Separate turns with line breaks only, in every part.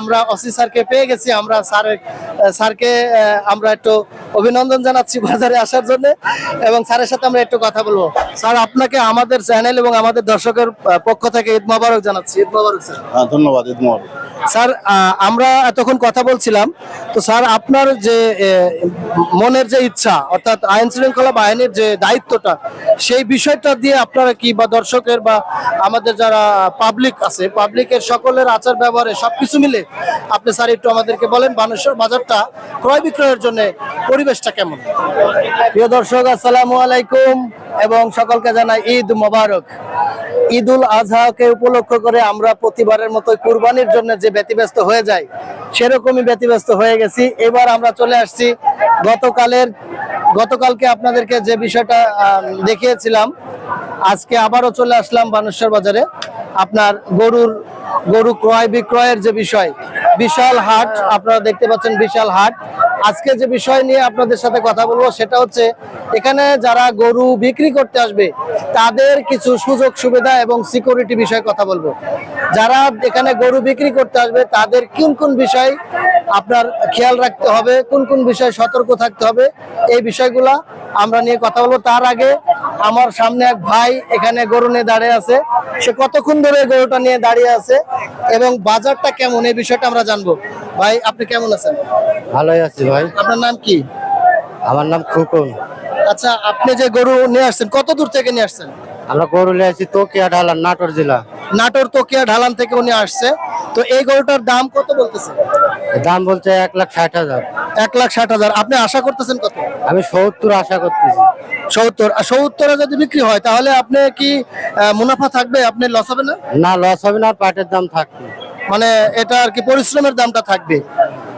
আমরা অসি স্যারকে পেয়ে গেছি, আমরা স্যার স্যারকে আমরা একটু অভিনন্দন জানাচ্ছি বাজারে আসার জন্য এবং স্যারের সাথে আমরা একটু কথা বলব। স্যার, আপনাকে আমাদের চ্যানেল এবং আমাদের দর্শকের পক্ষ থেকে ঈদ মোবারক জানাচ্ছি। ঈদ মোবারক, স্যার।
হ্যাঁ ধন্যবাদ, ঈদ মোবারক।
স্যার আমরা এতক্ষণ কথা বলছিলাম। তো স্যার, আপনার যে মনের যে ইচ্ছা, অর্থাৎ আইন শৃঙ্খলা বাহিনীর যে দায়িত্বটা, সেই বিষয়টা দিয়ে আপনারা কি বা দর্শকের বা আমাদের যারা পাবলিক আছে পাবলিকের সকলের আচার ব্যবহারে সবকিছু মিলে আপনি স্যার একটু আমাদেরকে বলেন বানেশ্বর বাজারটা ক্রয় বিক্রয়ের জন্য পরিবেশটা কেমন? প্রিয় দর্শক, আসসালামু আলাইকুম এবং সকলকে জানাই ঈদ মোবারক। ঈদুল আজহাকে উপলক্ষ করে আমরা প্রতিবারের মতো কুরবানির জন্য যে ব্যতিব্যস্ত হয়ে যায়, সেরকমই ব্যতিব্যস্ত হয়ে গেছি। এবার আমরা চলে আসছি গতকালের, গতকালকে আপনাদেরকে যে বিষয়টা দেখিয়েছিলাম, আজকে আবারও চলে আসলাম বানেশ্বর বাজারে। আপনার গরুর, গরু ক্রয় বিক্রয়ের যে বিষয়, বিশাল হাট, আপনারা দেখতে পাচ্ছেন বিশাল হাট। আজকে যে বিষয় নিয়ে আপনাদের সাথে কথা বলব সেটা হচ্ছে, এখানে যারা গরু বিক্রি করতে আসবে, তাদের কিছু সুযোগ সুবিধা এবং সিকিউরিটি বিষয়ে কথা বলব। যারা এখানে গরু বিক্রি করতে আসবে, তাদের কোন কোন বিষয় আপনার খেয়াল রাখতে হবে, কোন কোন বিষয়ে সতর্ক থাকতে হবে, এই বিষয়গুলা আমরা নিয়ে কথা বলব। তার আগে আমার সামনে এক ভাই এখানে গরু নিয়ে দাঁড়িয়ে আছে। সে কতক্ষণ ধরে গরুটা নিয়ে দাঁড়িয়ে আছে এবং বাজারটা কেমন, এই বিষয়টা আমরা জানব। ভাই আপনি কেমন আছেন?
ভালোই আছি ভাই।
আপনার নাম কি?
আমার নাম খুকুন।
আচ্ছা আপনি যে গরু নিয়ে আসছেন কত দূর থেকে নিয়ে আসছেন?
আমরা গরু নিয়ে আসছি তোকিয়া ঢালান নাটোর জেলা।
নাটোর তোকিয়া ঢালান থেকে উনি আসছে। তো এই গরুটার দাম কত বলতেছে?
দাম বলছে এক লাখ ষাট হাজার।
এক লাখ ষাট হাজার। আপনি আশা করতেছেন কত?
আমি সত্তর আশা করতেছি।
সত্তর। আর সত্তরে যদি বিক্রি হয় তাহলে আপনি কি মুনাফা থাকবে? আপনি লস হবে না?
না লস হবে না পাটের দাম থাকবে।
মানে এটা আর কি পরিশ্রমের দামটা থাকবে।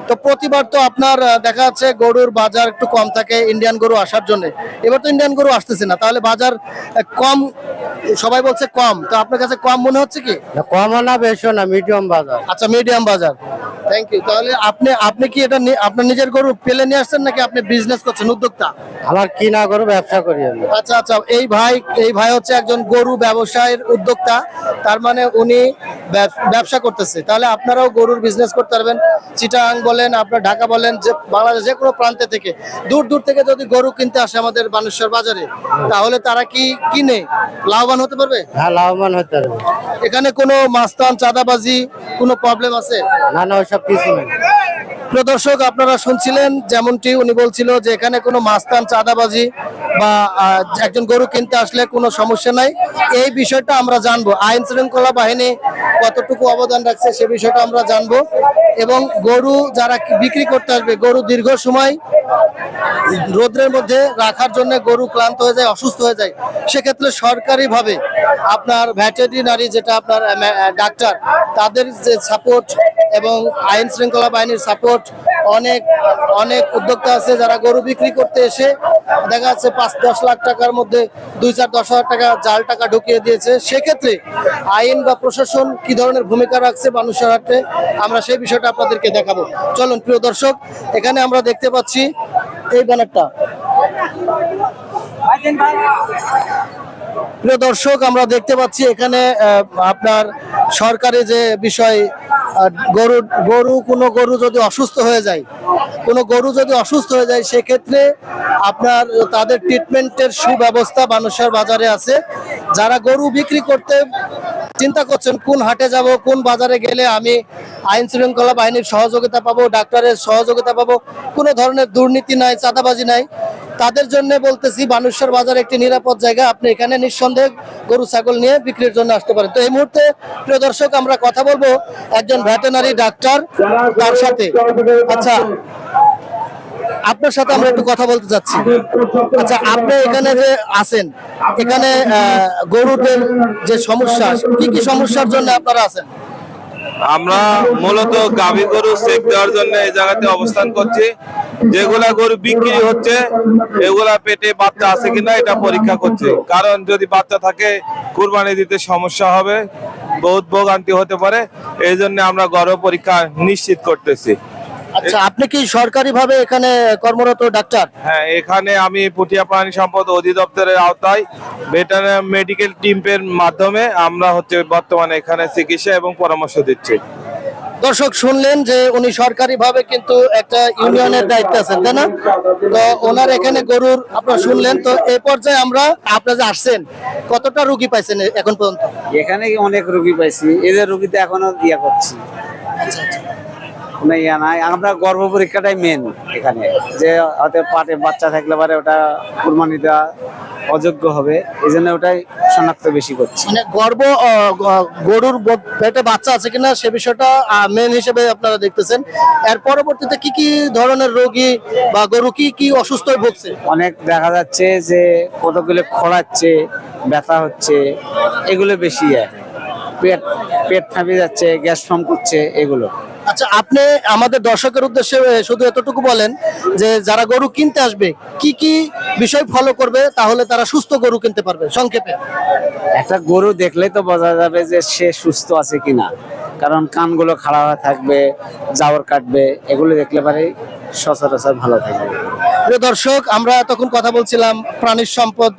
তো প্রতিবার তো আপনার দেখা যাচ্ছে গরুর বাজার একটু কম থাকে ইন্ডিয়ান গরু আসার জন্য। এবার তো ইন্ডিয়ান গরু আসতেছে না তাহলে বাজার কম সবাই বলছে কম। তো আপনার কাছে কম মনে হচ্ছে কি?
কম না বেশিও না মিডিয়াম বাজার।
আচ্ছা মিডিয়াম বাজার। থ্যাংক ইউ তাহলে আপনি আপনি কি এটা আপনার নিজের গরু পেলে নিয়ে আসছেন নাকি আপনি বিজনেস করছেন উদ্যোক্তা?
আমার কি না করো ব্যবসা করি আমি।
আচ্ছা আচ্ছা এই ভাই এই ভাই হচ্ছে একজন গরু ব্যবসায়ের উদ্যোক্তা। তার মানে উনি ব্যব- ব্যবসা করতেছে। তাহলে আপনারাও গরুর বিজনেস করতে পারবেন। চিটাং বলেন আপনার ঢাকা বলেন যে বাংলাদেশ যে কোনো প্রান্তে থেকে দূর দূর থেকে যদি গরু কিনতে আসে আমাদের বানেশ্বর বাজারে তাহলে তারা কি কিনে? লাভবান হতে পারবে?
হ্যাঁ লাভবান হতে পারবে।
এখানে কোনো মাস্তান চাঁদাবাজি কোনো প্রবলেম আছে?
না না ওইসব কিছু নেই।
প্রিয় দর্শক, আপনারা শুনছিলেন যেমনটি উনি বলছিল যে এখানে কোনো মাস্তান, চাঁদাবাজি বা একজন গরু কিনতে আসলে কোনো সমস্যা নাই। এই বিষয়টা আমরা জানব। আইন শৃঙ্খলা বাহিনী কতটুকু অবদান রাখছে সে বিষয়টা আমরা জানব। এবং গরু যারা বিক্রি করতে আসবে, গরু দীর্ঘ সময় রোদ্রের মধ্যে রাখার জন্য গরু ক্লান্ত হয়ে যায়, অসুস্থ হয়ে যায়। সেক্ষেত্রে সরকারিভাবে আপনার ভ্যাটেরিনারি যেটা আপনার ডাক্তার, তাদের যে সাপোর্ট এবং আইন শৃঙ্খলা বাহিনীর সাপোর্ট অনেক অনেক উদ্যোক্তা আছে যারা গরু বিক্রি করতে এসে, দেখা যাচ্ছে পাঁচ, দশ লাখ টাকার মধ্যে দুই চার, দশ হাজার টাকা জাল টাকা ঢুকিয়ে দিয়েছে। সেক্ষেত্রে আইন বা প্রশাসন কি ধরনের ভূমিকা রাখছে মানুষের হাতে? আমরা সেই বিষয়টা আপনাদেরকে দেখাবো। চলুন, প্রিয় দর্শক, এখানে আমরা দেখতে পাচ্ছি এই ব্যানারটা। প্রিয় দর্শক, আমরা দেখতে পাচ্ছি এখানে আপনার সরকারি যে বিষয় গরু গরু, কোনো গরু যদি অসুস্থ হয়ে যায়, কোনো গরু যদি অসুস্থ হয়ে যায়, সেক্ষেত্রে আপনার তাদের ট্রিটমেন্টের সুব্যবস্থা মানুষের বাজারে আছে। যারা গরু বিক্রি করতে চিন্তা করছেন কোন হাটে যাব, কোন বাজারে গেলে আমি আইন শৃঙ্খলা বাহিনীর সহযোগিতা পাবো, ডাক্তারের সহযোগিতা পাবো, কোনো ধরনের দুর্নীতি নাই, চাঁদাবাজি নাই। তাদের জন্য বলতেছি, বানেশ্বর বাজার একটি নিরাপদ জায়গা, আপনি এখানে নিঃসন্দেহে গরু, ছাগল নিয়ে বিক্রির জন্য আসতে পারেন। তো এই মুহূর্তে, প্রিয় দর্শক, আমরা কথা বলব একজন ভেটেনারি ডাক্তার তার সাথে। আচ্ছা আপনার সাথে আমরা একটু কথা বলতে চাচ্ছি। আচ্ছা আপনি এখানে যে আছেন, এখানে গরুদের যে সমস্যা, কি কি সমস্যার জন্য আপনারা আছেন?
আমরা মূলত গাভী গরু চেক দেওয়ার জন্য এই জায়গাতে অবস্থান করছি। যেগুলা গরু বিক্রি হচ্ছে, এগুলা পেটে বাচ্চা আছে কিনা এটা পরীক্ষা করছে। কারণ যদি বাচ্চা থাকে, কুরবানি দিতে সমস্যা হবে, বহুত ভোগান্তি হতে পারে। এই জন্য আমরা গর্ভ পরীক্ষা নিশ্চিত করতেছি।
আচ্ছা আপনি কি সরকারি ভাবে এখানে কর্মরত ডাক্তার?
হ্যাঁ এখানে আমি পুটিয়া প্রাণী সম্পদ অধিদপ্তরের আওতায় ভেটারিনারি মেডিকেল টিমের মাধ্যমে আমরা হচ্ছে বর্তমানে এখানে চিকিৎসা এবং পরামর্শ দিচ্ছি।
দর্শক শুনলেন যে উনি সরকারিভাবে কিন্তু একটা ইউনিয়নের দায়িত্ব আছেন তাই না? তো ওনার এখানে গরুর আপনারা শুনলেন তো এই পর্যায়ে আমরা আপনারা যে আসছেন কতটা রুগী পাইছেন এখন পর্যন্ত?
এখানে অনেক রোগী পাইছি এদের রোগীতে এখনও ইয়া করছি। কোনো ইয়া নাই। আমরা গর্ভ পরীক্ষাটাই মেন এখানে। যে হয়তো পাটে বাচ্চা থাকলে পারে ওটা কুরবানি দেওয়া অযোগ্য হবে। এই জন্য ওটাই শনাক্ত বেশি করছি।
মানে গর্ব গরুর পেটে বাচ্চা আছে কিনা সে বিষয়টা মেন হিসেবে আপনারা দেখতেছেন। এর পরবর্তীতে কি কি ধরনের রোগী বা গরু কি কি অসুস্থ ভুগছে?
অনেক দেখা যাচ্ছে যে কতগুলো খড়াচ্ছে ব্যথা হচ্ছে এগুলো বেশি। পেট পেট ফাঁপে যাচ্ছে গ্যাস ফর্ম করছে এগুলো।
আচ্ছা আপনি আমাদের দর্শকের উদ্দেশ্যে শুধু এতটুকু বলেন যে যারা গরু কিনতে আসবে কি কি বিষয় ফলো করবে তাহলে তারা সুস্থ গরু কিনতে পারবে? সংক্ষেপে।
একটা গরু দেখলেই তো বোঝা যাবে যে সে সুস্থ আছে কিনা। কারণ কানগুলো খাড়া হয়ে থাকবে জাবর কাটবে এগুলো দেখলে পারে সচরাচর ভালো থাকবে।
প্রিয় দর্শক আমরা তখন কথা বলছিলাম প্রাণীর সম্পদ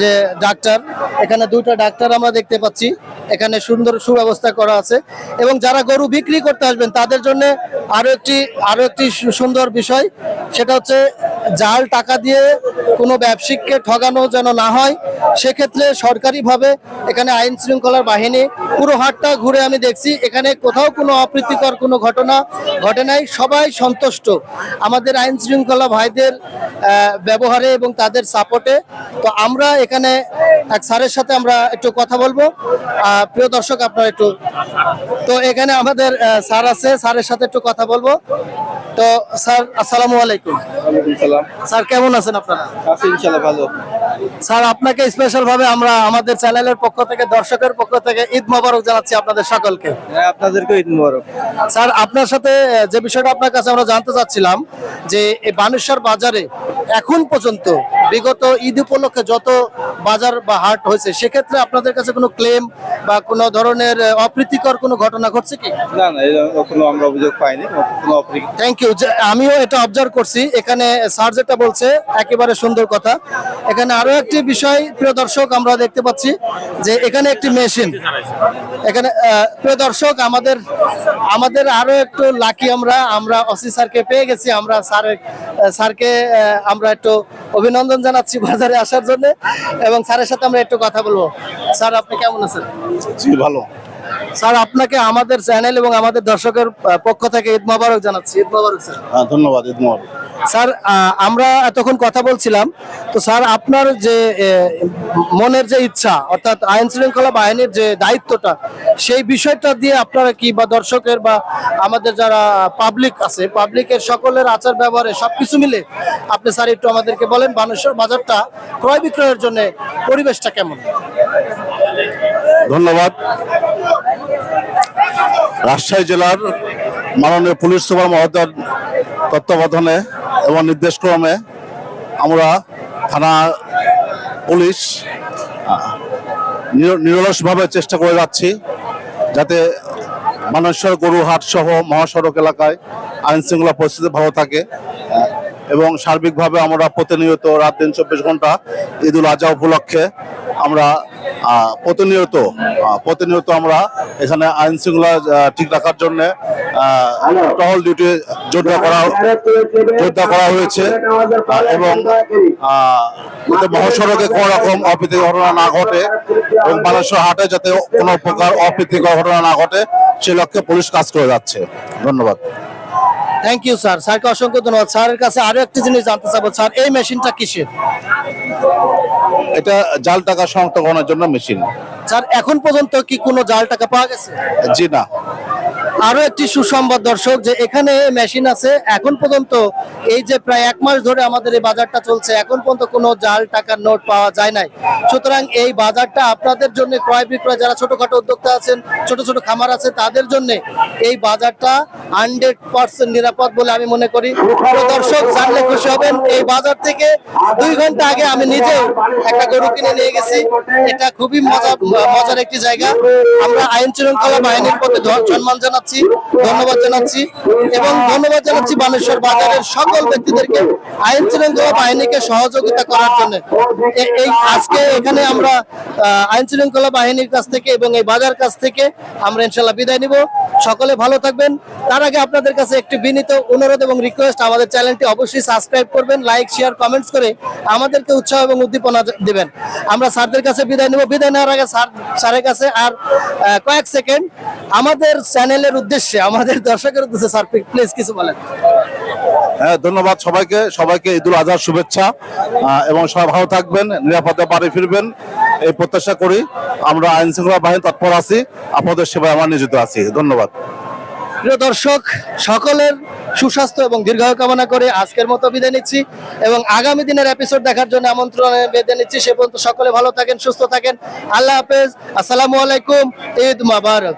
যে ডাক্তার, এখানে দুটো ডাক্তার আমরা দেখতে পাচ্ছি। এখানে সুন্দর সুব্যবস্থা করা আছে। এবং যারা গরু বিক্রি করতে আসবেন, তাদের জন্য আরও একটি আরও একটি সুন্দর বিষয়। সেটা হচ্ছে, জাল টাকা দিয়ে কোনো ব্যবসায়িককে ঠগানো যেন না হয়, সেক্ষেত্রে সরকারিভাবে এখানে আইন শৃঙ্খলার বাহিনী পুরো হাটটা ঘুরে আমি দেখছি। এখানে কোথাও কোনো অপ্রীতিকর কোনো ঘটনা ঘটে নাই। সবাই সন্তুষ্ট। আমাদের আইন শৃঙ্খলা ভাইদের ব্যবহারে এবং তাদের সাপোর্টে। তো আমরা এখানে এক স্যারের সাথে আমরা একটু কথা বলব। প্রিয় দর্শক আপনারা একটু তো এখানে আমাদের স্যার আছে স্যারের সাথে একটু কথা বলব। তো স্যার আসসালামু আলাইকুম। স্যার কেমন আছেন আপনারা?
আছি ভালো।
স্যার আপনাকে স্পেশাল ভাবে আমরা আমাদের চ্যানেলের পক্ষ থেকে দর্শকের পক্ষ থেকে ঈদ মোবারক জানাচ্ছি আপনাদের সকলকে।
হ্যাঁ আপনাদেরকে ঈদ মোবারক।
স্যার আপনার সাথে যে বিষয়টা আপনার কাছে আমরা জানতে চাচ্ছিলাম যে এই বানেশ্বর বাজারে এখন পর্যন্ত বিগত ঈদ উপলক্ষে যত বাজার বা হাট হয়েছে সেক্ষেত্রে আপনাদের কাছে কোনো ক্লেম বা কোনো ধরনের অপ্রীতিকর কোনো ঘটনা ঘটছে কি?
না না কোনো আমরা অভিযোগ পাইনি কোনো
থ্যাংক ইউ আমিও এটা অবজার্ভ করছি। এখানে স্যার যেটা বলছে একেবারে সুন্দর কথা। এখানে আরও একটি বিষয় প্রিয় দর্শক আমরা দেখতে পাচ্ছি যে এখানে একটি মেশিন। এখানে প্রিয় দর্শক আমাদের আমাদের আরও একটু লাকি আমরা আমরা অসি স্যারকে পেয়ে গেছি। আমরা স্যারের আহ, স্যারকে আমরা একটু অভিনন্দন জানাচ্ছি বাজারে আসার জন্য এবং স্যারের সাথে আমরা একটু কথা বলব। স্যার আপনি কেমন আছেন?
জি ভালো।
স্যার আপনাকে আমাদের চ্যানেল এবং আমাদের দর্শকের পক্ষ থেকে ঈদ মোবারক জানাচ্ছি। ঈদ মোবারক স্যার।
হ্যাঁ ধন্যবাদ ঈদ মোবারক।
স্যার আমরা এতক্ষণ কথা বলছিলাম। তো স্যার আপনার যে মনের যে ইচ্ছা অর্থাৎ আইন শৃঙ্খলা বাহিনীর যে দায়িত্বটা সেই বিষয়টা দিয়ে আপনারা কি বা দর্শকের বা আমাদের যারা পাবলিক আছে পাবলিকের সকলের আচার ব্যবহারে সবকিছু মিলে আপনি স্যার একটু আমাদেরকে বলেন বানেশ্বর বাজারটা ক্রয় বিক্রয়ের জন্য পরিবেশটা কেমন?
ধন্যবাদ। রাজশাহী জেলার মাননীয় পুলিশ সুপার মহোদয়ের তত্ত্বাবধানে এবং নির্দেশক্রমে আমরা থানা পুলিশ, নির- নিরলসভাবে চেষ্টা করে যাচ্ছি যাতে মানেশ্বর গরুহাট সহ মহাসড়ক এলাকায় আইন শৃঙ্খলা পরিস্থিতি ভালো থাকে, এবং সার্বিকভাবে আমরা প্রতিনিয়ত রাত দিন চব্বিশ ঘণ্টা ঈদুল আজহা উপলক্ষে আমরা প্রতিনিয়ত প্রতিনিয়ত আমরা এখানে আইন শৃঙ্খলা ঠিক রাখার জন্য টহল ডিউটি জোরদার করা জোরদার করা হয়েছে। এবং মহাসড়কে কোনো রকম অপ্রীতিকর ঘটনা না ঘটে এবং বানেশ্বর হাটে যাতে কোনো প্রকার অপ্রীতিকর ঘটনা না ঘটে, সে লক্ষ্যে পুলিশ কাজ করে যাচ্ছে। ধন্যবাদ।
থ্যাংক ইউ স্যার স্যারকে অসংখ্য ধন্যবাদ। স্যারের কাছে আরও একটি জিনিস জানতে চাবো। স্যার এই মেশিনটা কিসের?
এটা জাল টাকা শনাক্তকরণের জন্য মেশিন।
স্যার এখন পর্যন্ত কি কোনো জাল টাকা পাওয়া গেছে?
জি না।
আরও একটি সুসংবাদ দর্শক যে এখানে মেশিন আছে এখন পর্যন্ত এই যে প্রায় এক মাস ধরে আমাদের এই বাজারটা চলছে এখন পর্যন্ত কোনো জাল টাকার নোট পাওয়া যায় নাই। সুতরাং এই বাজারটা আপনাদের জন্য ক্রয় বিক্রয় যারা ছোটখাটো উদ্যোক্তা আছেন ছোট ছোট খামার আছে তাদের জন্য এই বাজারটা হান্ড্রেড পার্সেন্ট নিরাপদ বলে আমি মনে করি। দর্শক, জানলে খুশি হবেন, এই বাজার থেকে দুই ঘণ্টা আগে আমি নিজেও একটা গরু কিনে নিয়ে গেছি। এটা খুবই মজা মজার একটি জায়গা। আমরা আইন শৃঙ্খলা বাহিনীর প্রতি সম্মান জানাচ্ছি, ধন্যবাদ জানাচ্ছি এবং ধন্যবাদ জানাচ্ছি বানেশ্বর বাজারের সকল ব্যক্তিদেরকে আইন শৃঙ্খলা বাহিনীকে সহযোগিতা করার জন্য। এই আজকে এখানে আমরা আইন শৃঙ্খলা বাহিনীর কাছ থেকে এবং এই বাজার কাছ থেকে আমরা ইনশাল্লাহ বিদায় নিব। সকলে ভালো থাকবেন। তার আগে আপনাদের কাছে একটি বিনীত অনুরোধ এবং রিকোয়েস্ট আমাদের চ্যানেলটি অবশ্যই সাবস্ক্রাইব করবেন লাইক শেয়ার কমেন্টস করে আমাদেরকে উৎসাহ এবং উদ্দীপনা দিবেন। আমরা স্যারদের কাছে বিদায় নিব। বিদায় নেওয়ার আগে স্যার স্যারের কাছে আর কয়েক সেকেন্ড আমাদের চ্যানেলের উদ্দেশ্যে, আমাদের দর্শকের উদ্দেশ্যে স্যার প্লিজ কিছু বলেন।
হ্যাঁ ধন্যবাদ সবাইকে। সবাইকে ঈদুল আজহার শুভেচ্ছা। এবং সবাই ভালো থাকবেন, নিরাপদে বাড়ি ফিরবেন। এই প্রত্যাশা করি আমরা আইন শৃঙ্খলা বাহিনী তৎপর আছি। আপনাদের সেবায় আমরা নিয়োজিত আছি। ধন্যবাদ।
প্রিয় দর্শক, সকলের সুস্বাস্থ্য এবং দীর্ঘায়ু কামনা করে আজকের মতো বিদায় নিচ্ছি এবং আগামী দিনের এপিসোড দেখার জন্য আমন্ত্রণ বেঁধে নিচ্ছি। সে পর্যন্ত সকলে ভালো থাকেন, সুস্থ থাকেন। আল্লাহ হাফেজ। আসসালামু আলাইকুম। ঈদ মাবারক।